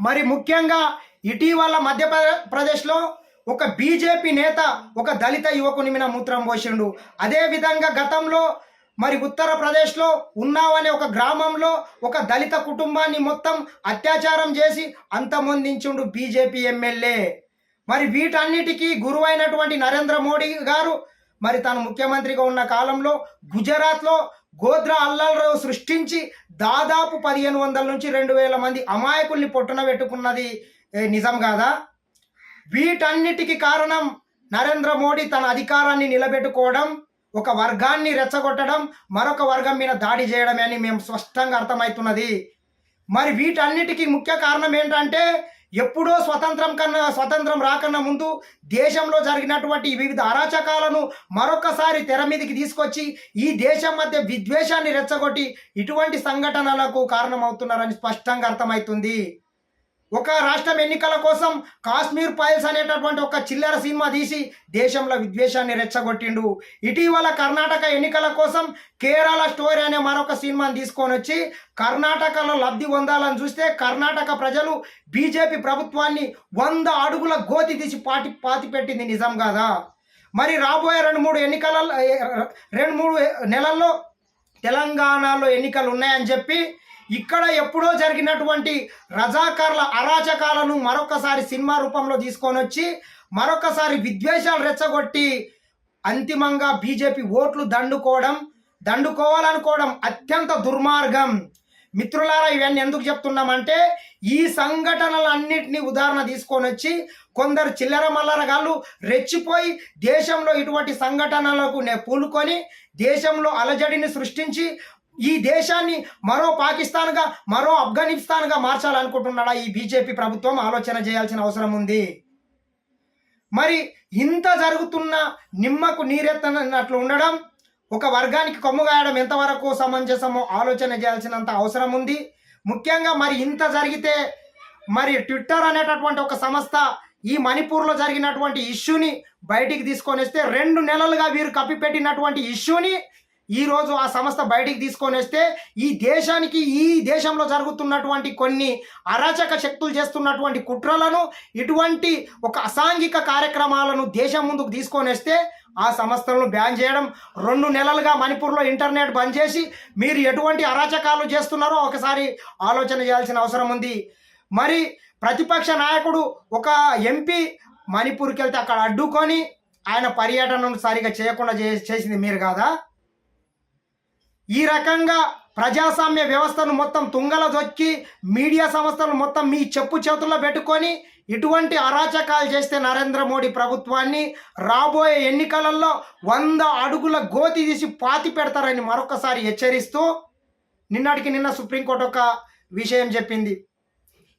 మరి ముఖ్యంగా ఇటీవల మధ్యప్రదేశ్లో ఒక బీజేపీ నేత ఒక దళిత యువకుని మీద మూత్రం పోసిండు. అదే విధంగా గతంలో మరి ఉత్తరప్రదేశ్లో ఉన్నావ్ అనే ఒక గ్రామంలో ఒక దళిత కుటుంబాన్ని మొత్తం అత్యాచారం చేసి అంతమొందించుండు బీజేపీ ఎమ్మెల్యే. మరి వీటన్నిటికీ గురువైనటువంటి నరేంద్ర మోడీ గారు మరి తాను ముఖ్యమంత్రిగా ఉన్న కాలంలో గుజరాత్లో గోద్రా అల్లాలరావు సృష్టించి దాదాపు పదిహేను వందల నుంచి రెండు వేల మంది అమాయకుల్ని పొట్టున పెట్టుకున్నది నిజం కాదా? వీటన్నిటికీ కారణం నరేంద్ర మోడీ తన అధికారాన్ని నిలబెట్టుకోవడం ఒక వర్గాన్ని రెచ్చగొట్టడం మరొక వర్గం మీద దాడి చేయడమే అని మేము స్పష్టంగా అర్థమవుతున్నది. మరి వీటన్నిటికీ ముఖ్య కారణం ఏంటంటే ఎప్పుడో స్వతంత్రం కన్నా స్వతంత్రం రాకన్నా ముందు దేశంలో జరిగినటువంటి వివిధ అరాచకాలను మరొకసారి తెర మీదకి తీసుకొచ్చి ఈ దేశం మధ్య విద్వేషాన్ని రెచ్చగొట్టి ఇటువంటి సంఘటనలకు కారణమవుతున్నారని స్పష్టంగా అర్థమవుతుంది. ఒక రాష్ట్రం ఎన్నికల కోసం కాశ్మీర్ ఫైల్స్ అనేటటువంటి ఒక చిల్లర సినిమా తీసి దేశంలో విద్వేషాన్ని రెచ్చగొట్టిండు. ఇటీవల కర్ణాటక ఎన్నికల కోసం కేరళ స్టోరీ అనే మరొక సినిమాని తీసుకొని వచ్చి కర్ణాటకలో లబ్ధి పొందాలని చూస్తే కర్ణాటక ప్రజలు బీజేపీ ప్రభుత్వాన్ని వంద అడుగుల గోతి తీసి పాటి పాతి పెట్టింది నిజం కాదా? మరి రాబోయే రెండు మూడు ఎన్నికల రెండు మూడు నెలల్లో తెలంగాణలో ఎన్నికలు ఉన్నాయని చెప్పి ఇక్కడ ఎప్పుడో జరిగినటువంటి రజాకార్ల అరాచకాలను మరొకసారి సినిమా రూపంలో తీసుకొని వచ్చి మరొకసారి విద్వేషాలు రెచ్చగొట్టి అంతిమంగా బీజేపీ ఓట్లు దండుకోవడం దండుకోవాలనుకోవడం అత్యంత దుర్మార్గం. మిత్రులారా ఇవన్నీ ఎందుకు చెప్తున్నామంటే ఈ సంఘటనలన్నింటినీ ఉదాహరణ తీసుకొని వచ్చి కొందరు చిల్లర మల్లరగాళ్ళు రెచ్చిపోయి దేశంలో ఇటువంటి సంఘటనలకు నే పూలుకొని దేశంలో అలజడిని సృష్టించి ఈ దేశాన్ని మరో పాకిస్తాన్గా మరో ఆఫ్ఘనిస్తాన్గా మార్చాలనుకుంటున్నాడా ఈ బీజేపీ ప్రభుత్వం? ఆలోచన చేయాల్సిన అవసరం ఉంది. మరి ఇంత జరుగుతున్న నిమ్మకు నీరెత్తనట్లు ఉండడం ఒక వర్గానికి కొమ్ము గాయడం ఎంతవరకు సమంజసమో ఆలోచన చేయాల్సినంత అవసరం ఉంది. ముఖ్యంగా మరి ఇంత జరిగితే మరి ట్విట్టర్ అనేటటువంటి ఒక సంస్థ ఈ మణిపూర్లో జరిగినటువంటి ఇష్యూని బయటికి తీసుకొని వస్తే రెండు నెలలుగా వీరు కప్పిపెట్టినటువంటి ఇష్యూని ఈరోజు ఆ సంస్థ బయటికి తీసుకొని వస్తే ఈ దేశానికి ఈ దేశంలో జరుగుతున్నటువంటి కొన్ని అరాచక శక్తులు చేస్తున్నటువంటి కుట్రలను ఇటువంటి ఒక అసాంఘిక కార్యక్రమాలను దేశం ముందుకు తీసుకొని వస్తే ఆ సంస్థలను బ్యాన్ చేయడం రెండు నెలలుగా మణిపూర్లో ఇంటర్నెట్ బంద్ చేసి మీరు ఎటువంటి అరాచకాలు చేస్తున్నారో ఒకసారి ఆలోచన చేయాల్సిన అవసరం ఉంది. మరి ప్రతిపక్ష నాయకుడు ఒక ఎంపీ మణిపూర్కి వెళ్తే అక్కడ అడ్డుకొని ఆయన పర్యటనను సరిగా చేయకుండా చే- చేసింది మీరు కాదా? ఈ రకంగా ప్రజాస్వామ్య వ్యవస్థను మొత్తం తుంగల దొక్కి మీడియా సంస్థలను మొత్తం మీ చెప్పు చేతుల్లో పెట్టుకొని ఇటువంటి అరాచకాలు చేస్తే నరేంద్ర మోడీ ప్రభుత్వాన్ని రాబోయే ఎన్నికలలో వంద అడుగుల గోతి తీసి పాతి పెడతారని మరొకసారి హెచ్చరిస్తూ నిన్నటికి నిన్న సుప్రీంకోర్టు ఒక విషయం చెప్పింది.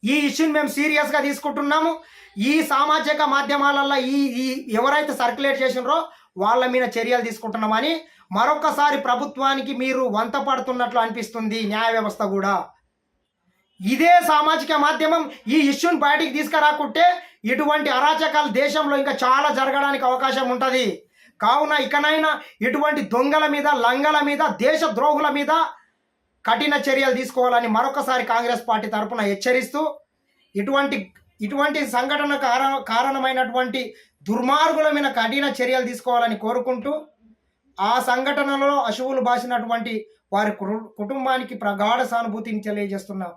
ఈ ఇష్యూని మేము సీరియస్గా తీసుకుంటున్నాము. ఈ సామాజిక మాధ్యమాలలో ఈ ఈ ఎవరైతే సర్క్యులేట్ చేసినారో వాళ్ళ మీద చర్యలు తీసుకుంటున్నామని మరొకసారి ప్రభుత్వానికి మీరు వంత పడుతున్నట్లు అనిపిస్తుంది న్యాయ వ్యవస్థ కూడా. ఇదే సామాజిక మాధ్యమం ఈ ఇష్యూని బయటికి తీసుకురాకుంటే ఇటువంటి అరాచకాలు దేశంలో ఇంకా చాలా జరగడానికి అవకాశం ఉంటుంది. కావున ఇకనైనా ఇటువంటి దొంగల మీద లంగల మీద దేశ ద్రోహుల మీద కఠిన చర్యలు తీసుకోవాలని మరొకసారి కాంగ్రెస్ పార్టీ తరపున హెచ్చరిస్తూ ఇటువంటి ఇటువంటి సంఘటన కారణ కారణమైనటువంటి దుర్మార్గుల మీద కఠిన చర్యలు తీసుకోవాలని కోరుకుంటూ ఆ సంఘటనలో అశువులు బాసినటువంటి వారి కుటుంబానికి ప్రగాఢ సానుభూతిని తెలియజేస్తున్నాం.